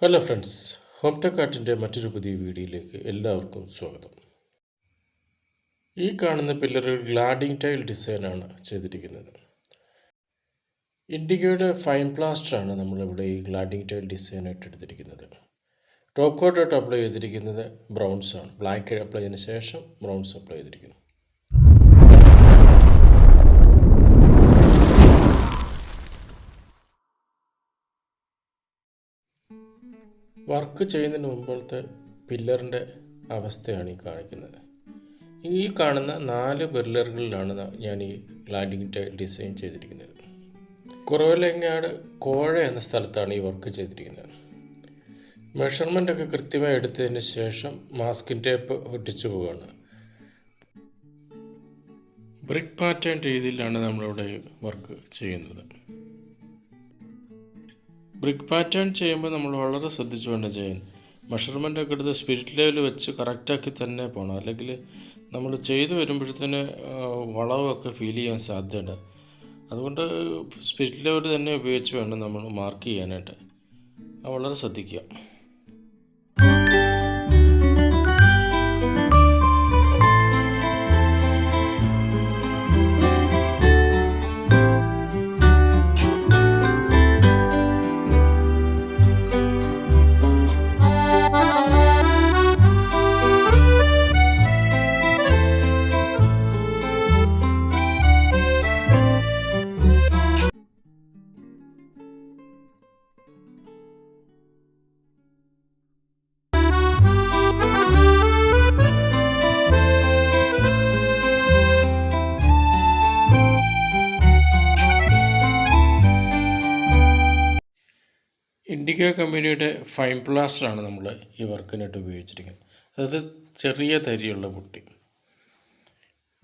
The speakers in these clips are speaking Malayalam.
ഹലോ ഫ്രണ്ട്സ് ഹോം ടെക് മറ്റൊരു പുതിയ വീഡിയോയിലേക്ക് എല്ലാവർക്കും സ്വാഗതം. ഈ കാണുന്ന പില്ലറുകൾ ഗ്ലാഡിംഗ് ടൈൽ ഡിസൈനാണ് ചെയ്തിരിക്കുന്നത്. ഇൻഡിഗയുടെ ഫൈൻ പ്ലാസ്റ്ററാണ് നമ്മളിവിടെ ഈ ഗ്ലാഡിംഗ് ടൈൽ ഡിസൈനായിട്ട് എടുത്തിരിക്കുന്നത്. ടോപ്പ് കോട്ടായിട്ട് അപ്ലൈ ചെയ്തിരിക്കുന്നത് ബ്രൗൺസാണ് ബ്ലാക്ക് അപ്ലൈ ചെയ്തതിന് ശേഷം ബ്രൗൺസ് അപ്ലൈ ചെയ്തിരിക്കുന്നു. വർക്ക് ചെയ്യുന്നതിന് മുമ്പോഴത്തെ പില്ലറിന്റെ അവസ്ഥയാണ് ഈ കാണിക്കുന്നത്. ഈ കാണുന്ന നാല് പില്ലറുകളിലാണ് ഞാൻ ഈ ലാൻഡിംഗ് ടൈൽ ഡിസൈൻ ചെയ്തിരിക്കുന്നത്. കുറവലങ്ങാട് കോഴ എന്ന സ്ഥലത്താണ് ഈ വർക്ക് ചെയ്തിരിക്കുന്നത്. മെഷർമെന്റ് ഒക്കെ കൃത്യമായി എടുത്തതിന് ശേഷം മാസ്കിൻ ടേപ്പ് ഒട്ടിച്ചു പോവുകയാണ്. ബ്രിക്ക് പാറ്റേൺ രീതിയിലാണ് നമ്മളിവിടെ വർക്ക് ചെയ്യുന്നത്. ബ്രിക്ക് പാറ്റേൺ ചെയ്യുമ്പോൾ നമ്മൾ വളരെ ശ്രദ്ധിച്ചു വേണം ചെയ്യാൻ. മെഷർമെന്റ് ഒക്കെ എടുത്ത് സ്പിരിറ്റ് ലെവൽ വെച്ച് കറക്റ്റാക്കി തന്നെ പോകണം അല്ലെങ്കിൽ നമ്മൾ ചെയ്തു വരുമ്പോഴത്തേന് വളവൊക്കെ ഫീൽ ചെയ്യാൻ സാധ്യതയുണ്ട്. അതുകൊണ്ട് സ്പിരിറ്റ് ലെവൽ തന്നെ ഉപയോഗിച്ച് വേണം നമ്മൾ മാർക്ക് ചെയ്യാനായിട്ട്. വളരെ ശ്രദ്ധിക്കുക. ഇൻഡിഗോ കമ്പനിയുടെ ഫൈൻ പ്ലാസ്റ്ററാണ് നമ്മൾ ഈ വർക്കിനായിട്ട് ഉപയോഗിച്ചിരിക്കുന്നത്. അതായത് ചെറിയ തരിയുള്ള പുട്ടി.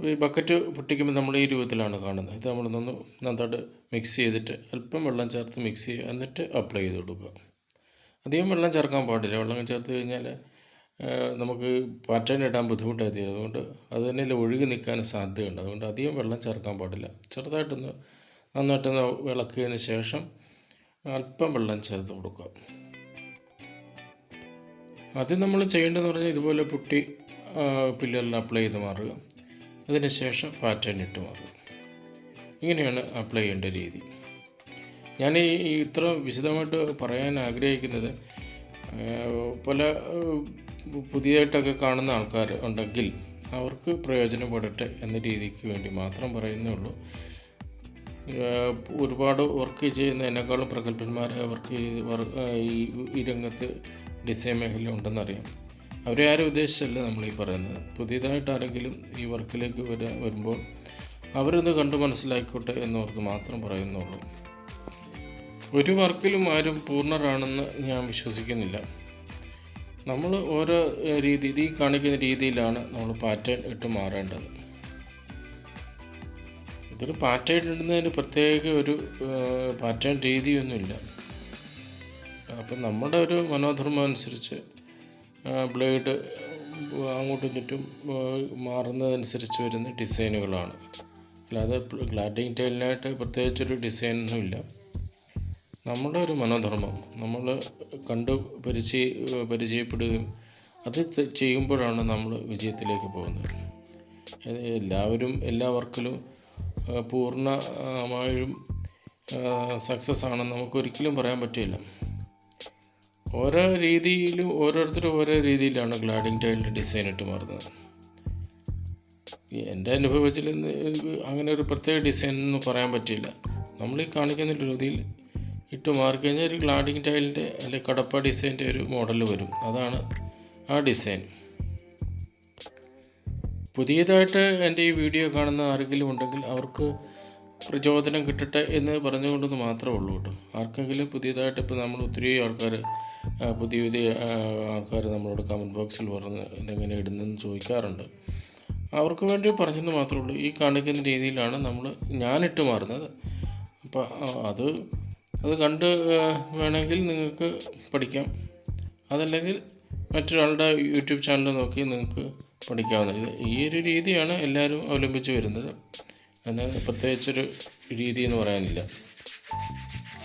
ഈ ബക്കറ്റ് പൊട്ടിക്കുമ്പോൾ നമ്മൾ ഈ രൂപത്തിലാണ് കാണുന്നത്. ഇത് നമ്മൾ ഒന്ന് നന്നായിട്ട് മിക്സ് ചെയ്തിട്ട് അല്പം വെള്ളം ചേർത്ത് മിക്സ് ചെയ്യുക. എന്നിട്ട് അപ്ലൈ ചെയ്ത് കൊടുക്കുക. അധികം വെള്ളം ചേർക്കാൻ പാടില്ല. വെള്ളം ചേർത്ത് കഴിഞ്ഞാൽ നമുക്ക് പാറ്റേൺ ഇടാൻ ബുദ്ധിമുട്ടായി തീരും അതുകൊണ്ട് അത് തന്നെ ഒഴുകി നിൽക്കാൻ സാധ്യതയുണ്ട്. അതുകൊണ്ട് അധികം വെള്ളം ചേർക്കാൻ പാടില്ല. ചെറുതായിട്ടൊന്ന് നന്നായിട്ടൊന്ന് വിളക്കിയതിന് ശേഷം അല്പം വെള്ളം ചേർത്ത് കൊടുക്കുക. ആദ്യം നമ്മൾ ചെയ്യേണ്ടതെന്ന് പറഞ്ഞാൽ ഇതുപോലെ പുട്ടി പില്ലറിൽ അപ്ലൈ ചെയ്ത് മാറുക. അതിന് ശേഷം പാറ്റേൺ ഇട്ട് മാറുക. ഇങ്ങനെയാണ് അപ്ലൈ ചെയ്യേണ്ട രീതി. ഞാൻ ഈ ഇത്ര വിശദമായിട്ട് പറയാൻ ആഗ്രഹിക്കുന്നത് പല പുതിയതായിട്ടൊക്കെ കാണുന്ന ആൾക്കാർ ഉണ്ടെങ്കിൽ അവർക്ക് പ്രയോജനപ്പെടട്ടെ എന്ന രീതിക്ക് വേണ്ടി മാത്രം പറയുന്നേ ഉള്ളൂ. ഒരുപാട് വർക്ക് ചെയ്യുന്ന എന്നെക്കാളും പ്രഗത്ഭന്മാരെ വർക്ക് ഈ രംഗത്ത് ഡിസൈൻ മേഖല ഉണ്ടെന്നറിയാം. അവരെ ആരും ഉദ്ദേശിച്ചല്ല നമ്മൾ ഈ പറയുന്നത്. പുതിയതായിട്ട് ആരെങ്കിലും ഈ വർക്കിലേക്ക് വര വരുമ്പോൾ അവരൊന്ന് കണ്ട് മനസ്സിലാക്കിക്കോട്ടെ എന്നോർത്ത് മാത്രം പറയുന്നുള്ളൂ. ഒരു വർക്കിലും ആരും പൂർണരാണെന്ന് ഞാൻ വിശ്വസിക്കുന്നില്ല. നമ്മൾ ഓരോ രീതി ഈ കാണിക്കുന്ന രീതിയിലാണ് നമ്മൾ പാറ്റേൺ ഇട്ട് മാറേണ്ടത്. ഇതൊരു പാറ്റേൺ ഇടുന്നതിന് പ്രത്യേക ഒരു പാറ്റേൺ രീതിയൊന്നുമില്ല. അപ്പം നമ്മുടെ ഒരു മനോധർമ്മം അനുസരിച്ച് ബ്ലേഡ് അങ്ങോട്ടും ചുറ്റും മാറുന്നതനുസരിച്ച് വരുന്ന ഡിസൈനുകളാണ്. അല്ലാതെ ഗ്ലാഡിങ് ടൈലിനായിട്ട് പ്രത്യേകിച്ചൊരു ഡിസൈനൊന്നുമില്ല. നമ്മുടെ ഒരു മനോധർമ്മം നമ്മൾ കണ്ട് പരിചയ പരിചയപ്പെടുകയും അത് ചെയ്യുമ്പോഴാണ് നമ്മൾ വിജയത്തിലേക്ക് പോകുന്നത്. എല്ലാവരും എല്ലാ വർക്കിലും പൂർണമായും സക്സസ് ആണെന്ന് നമുക്കൊരിക്കലും പറയാൻ പറ്റില്ല. ഓരോ രീതിയിലും ഓരോരുത്തരും ഓരോ രീതിയിലാണ് ഗ്ലാഡിങ് ടൈലിന്റെ ഡിസൈൻ ഇട്ട് മാറുന്നത്. എന്റെ അനുഭവത്തിൽ അങ്ങനെ ഒരു പ്രത്യേക ഡിസൈൻ എന്ന് പറയാൻ പറ്റില്ല നമ്മൾ ഈ കാണിക്കുന്ന രീതിയിൽ ഇട്ട് മാറിക്കഴിഞ്ഞാൽ ഒരു ഗ്ലാഡിങ് ടൈലിന്റെ അല്ലെങ്കിൽ കടപ്പ ഡിസൈന്റെ ഒരു മോഡൽ വരും. അതാണ് ആ ഡിസൈൻ പുതിയതായിട്ട് എന്റെ ഈ വീഡിയോ കാണുന്ന ആരെങ്കിലും ഉണ്ടെങ്കിൽ അവർക്ക് പ്രചോദനം കിട്ടട്ടെ എന്ന് പറഞ്ഞുകൊണ്ടെന്ന് മാത്രമേ ഉള്ളൂ കേട്ടോ. ആർക്കെങ്കിലും പുതിയതായിട്ട് ഇപ്പോൾ നമ്മൾ ഒത്തിരി ആൾക്കാർ പുതിയ പുതിയ ആൾക്കാർ നമ്മളോട് കമന്റ് ബോക്സിൽ പറഞ്ഞ് ഇതെങ്ങനെ ഇടുന്നതെന്ന് ചോദിക്കാറുണ്ട്. അവർക്ക് വേണ്ടി പറഞ്ഞെന്ന് മാത്രമേ ഉള്ളൂ. ഈ കാണിക്കുന്ന രീതിയിലാണ് നമ്മൾ ഞാനിട്ട് മാറുന്നത്. അപ്പോൾ അത് അത് കണ്ട് വേണമെങ്കിൽ നിങ്ങൾക്ക് പഠിക്കാം. അതല്ലെങ്കിൽ മറ്റൊരാളുടെ യൂട്യൂബ് ചാനൽ നോക്കി നിങ്ങൾക്ക് പഠിക്കാവുന്നത് ഇത് ഈ ഒരു രീതിയാണ് എല്ലാവരും അവലംബിച്ച് വരുന്നത്. അതിന് പ്രത്യേകിച്ചൊരു രീതി എന്ന് പറയാനില്ല.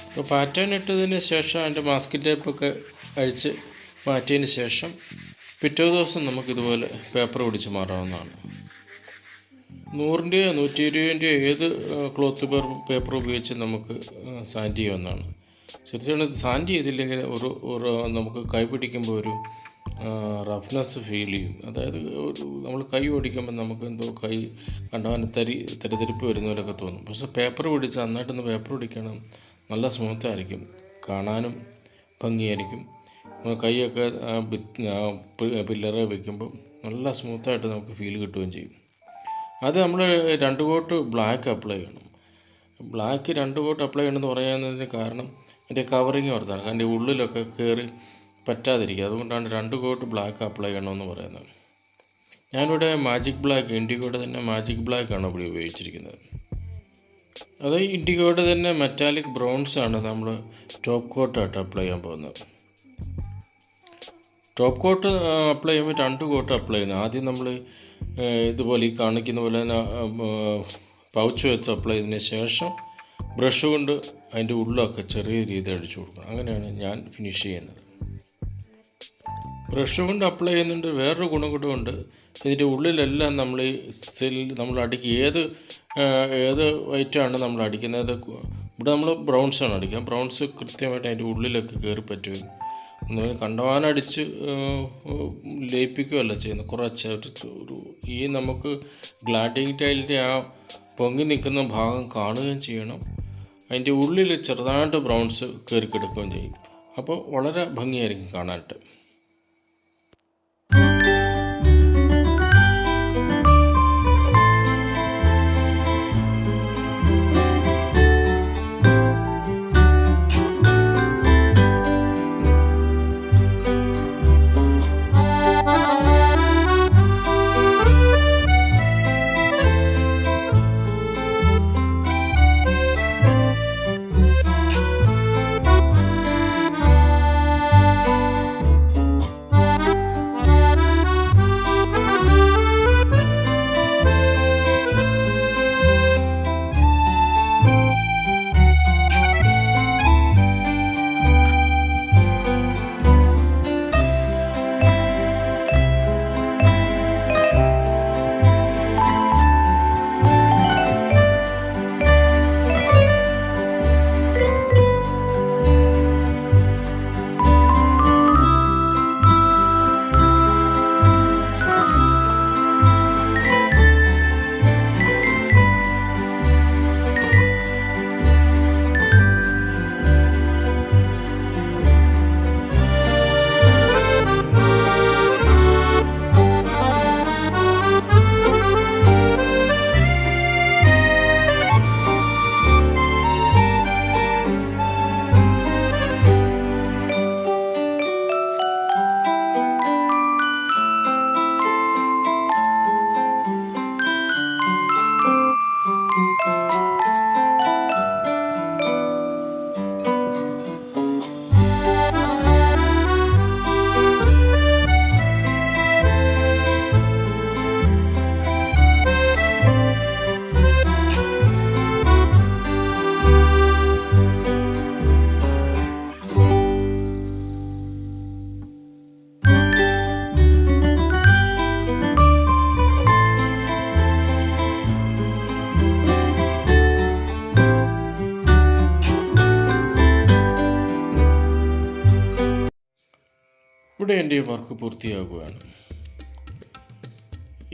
ഇപ്പോൾ പാറ്റേൺ ഇട്ടതിന് ശേഷം അതിന്റെ മാസ്കിൻ ടേപ്പൊക്കെ അഴിച്ച് മാറ്റിയതിന് ശേഷം പിറ്റേ ദിവസം നമുക്കിതുപോലെ പേപ്പർ പിടിച്ച് മാറാവുന്നതാണ്. നൂറിന്റെയോ നൂറ്റി ഇരുപതിന്റെയോ ഏത് ക്ലോത്ത് പേപ്പർ ഉപയോഗിച്ച് നമുക്ക് സാൻഡ് ചെയ്യാവുന്നതാണ്. തീർച്ചയായിട്ടും സാൻഡ് ചെയ്തില്ലെങ്കിൽ ഒരു നമുക്ക് കൈ പിടിക്കുമ്പോൾ ഒരു റഫ്നെസ് ഫീൽ ചെയ്യും. അതായത് ഒരു നമ്മൾ കൈ ഓടിക്കുമ്പോൾ നമുക്ക് എന്തോ കൈ കണ്ടവന് തരി തരിതരിപ്പ് വരുന്ന പോലെയൊക്കെ തോന്നും. പക്ഷേ പേപ്പർ പിടിച്ച് നന്നായിട്ടൊന്ന് പേപ്പർ പിടിക്കണം. നല്ല സ്മൂത്തായിരിക്കും കാണാനും ഭംഗിയായിരിക്കും. നമ്മൾ കൈയൊക്കെ പില്ലറെ വയ്ക്കുമ്പോൾ നല്ല സ്മൂത്തായിട്ട് നമുക്ക് ഫീൽ കിട്ടുകയും ചെയ്യും. അത് നമ്മൾ രണ്ട് കോട്ട് ബ്ലാക്ക് അപ്ലൈ ചെയ്യണം. ബ്ലാക്ക് രണ്ട് കോട്ട് അപ്ലൈ ചെയ്യണമെന്ന് പറയുന്നതിന് കാരണം അതിന്റെ കവറിങ് ഓർത്താണ് കാരണം ഉള്ളിലൊക്കെ കയറി പറ്റാതിരിക്കുക. അതുകൊണ്ടാണ് രണ്ട് കോട്ട് ബ്ലാക്ക് അപ്ലൈ ചെയ്യണമെന്ന് പറയുന്നത്. ഞാനിവിടെ മാജിക് ബ്ലാക്ക് ഇൻഡിഗോയുടെ തന്നെ മാജിക് ബ്ലാക്ക് ആണ് ഇവിടെ ഉപയോഗിച്ചിരിക്കുന്നത്. അത് ഇൻഡിഗോയുടെ തന്നെ മെറ്റാലിക് ബ്രൗൺസ് ആണ് നമ്മൾ ടോപ്പ് കോട്ടായിട്ട് അപ്ലൈ ചെയ്യാൻ പോകുന്നത്. ടോപ്പ് കോട്ട് അപ്ലൈ ചെയ്യുമ്പോൾ രണ്ട് കോട്ട് അപ്ലൈ ചെയ്യണം ആദ്യം നമ്മൾ ഇതുപോലെ ഈ കാണിക്കുന്ന പോലെ തന്നെ പൗച്ച് വെച്ച് അപ്ലൈ ചെയ്തതിന് ശേഷം ബ്രഷ് കൊണ്ട് അതിന്റെ ഉള്ളൊക്കെ ചെറിയ രീതിയിൽ അടിച്ചു കൊടുക്കണം. അങ്ങനെയാണ് ഞാൻ ഫിനിഷ് ചെയ്യുന്നത്. ബ്രഷ് കൊണ്ട് അപ്ലൈ ചെയ്യുന്നുണ്ട് വേറൊരു ഗുണം ഉണ്ട്. ഇതിന്റെ ഉള്ളിലെല്ലാം നമ്മൾ ഈ സെൽ നമ്മൾ അടിക്കുക ഏത് ഏത് വൈറ്റാണ് നമ്മൾ അടിക്കുന്നത്? ഇവിടെ നമ്മൾ ബ്രൗൺസ് ആണ് അടിക്കുക. ബ്രൗൺസ് കൃത്യമായിട്ട് അതിന്റെ ഉള്ളിലൊക്കെ കയറി പറ്റും. ഒന്നുകിൽ കണ്ടവാനടിച്ച് ലയിപ്പിക്കുകയല്ല ചെയ്യുന്നത്. കുറച്ച് ഒരു ഈ നമുക്ക് ഗ്ലാഡിങ് ടൈലിന്റെ ആ പൊങ്ങി നിൽക്കുന്ന ഭാഗം കാണുകയും ചെയ്യണം. അതിന്റെ ഉള്ളിൽ ചെറുതായിട്ട് ബ്രൗൺസ് കയറി കിടക്കുകയും ചെയ്യും. അപ്പോൾ വളരെ ഭംഗിയായിരിക്കും കാണാനായിട്ട്. ഇവിടെ എന്റെ ഈ വർക്ക് പൂർത്തിയാകുകയാണ്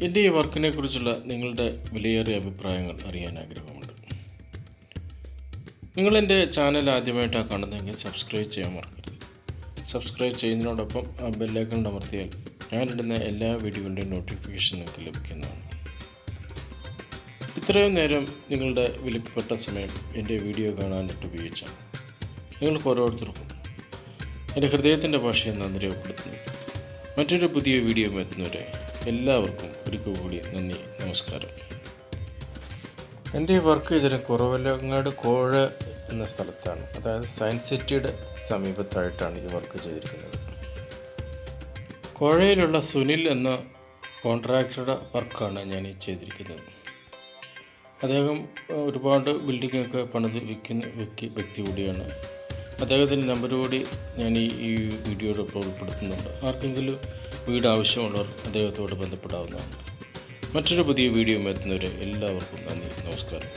എന്റെ ഈ വർക്കിനെ കുറിച്ചുള്ള നിങ്ങളുടെ വിലയേറിയ അഭിപ്രായങ്ങൾ അറിയാൻ ആഗ്രഹമുണ്ട്. നിങ്ങൾ എന്റെ ചാനൽ ആദ്യമായിട്ടാണ് കാണുന്നതെങ്കിൽ സബ്സ്ക്രൈബ് ചെയ്യാൻ മറക്കരുത്. സബ്സ്ക്രൈബ് ചെയ്യുന്നതിനോടൊപ്പം ആ ബെല്ലൈക്കൺ അമർത്തിയാൽ ഞാനിടുന്ന എല്ലാ വീഡിയോകളുടെയും നോട്ടിഫിക്കേഷൻ നിങ്ങൾക്ക് ലഭിക്കുന്നതാണ്. ഇത്രയും നേരം നിങ്ങളുടെ വിലപ്പെട്ട സമയം എന്റെ വീഡിയോ കാണാനായിട്ട് ഉപയോഗിച്ചാണ് നിങ്ങൾക്ക് ഓരോരുത്തർക്കും എന്റെ ഹൃദയത്തിന്റെ ഭാഷയെ നന്ദി രേഖപ്പെടുത്തുന്നു. മറ്റൊരു പുതിയ വീഡിയോ എത്തുന്നവരെ എല്ലാവർക്കും ഒരിക്കൽ കൂടി നന്ദി നമസ്കാരം. എന്റെ വർക്ക് ഇതിന് കുറവല്ലങ്ങാട് കോഴ എന്ന സ്ഥലത്താണ്. അതായത് സയൻസ് സിറ്റിയുടെ സമീപത്തായിട്ടാണ് ഈ വർക്ക് ചെയ്തിരിക്കുന്നത്. കോഴയിലുള്ള സുനിൽ എന്ന കോൺട്രാക്ടറുടെ വർക്കാണ് ഞാൻ ഈ ചെയ്തിരിക്കുന്നത്. അദ്ദേഹം ഒരുപാട് ബിൽഡിങ്ങൊക്കെ പണിത് വിൽക്കുന്ന വ്യക്തി വ്യക്തി കൂടിയാണ്. അദ്ദേഹത്തിന്റെ നമ്പർ കൂടി ഞാൻ ഈ ഈ വീഡിയോയോടൊപ്പം ഉൾപ്പെടുത്തുന്നുണ്ട്. ആർക്കെങ്കിലും വീട് ആവശ്യമുള്ളവർ അദ്ദേഹത്തോട് ബന്ധപ്പെടാവുന്നതാണ്. മറ്റൊരു പുതിയ വീഡിയോ എത്തുന്നവരെ എല്ലാവർക്കും നന്ദി നമസ്കാരം.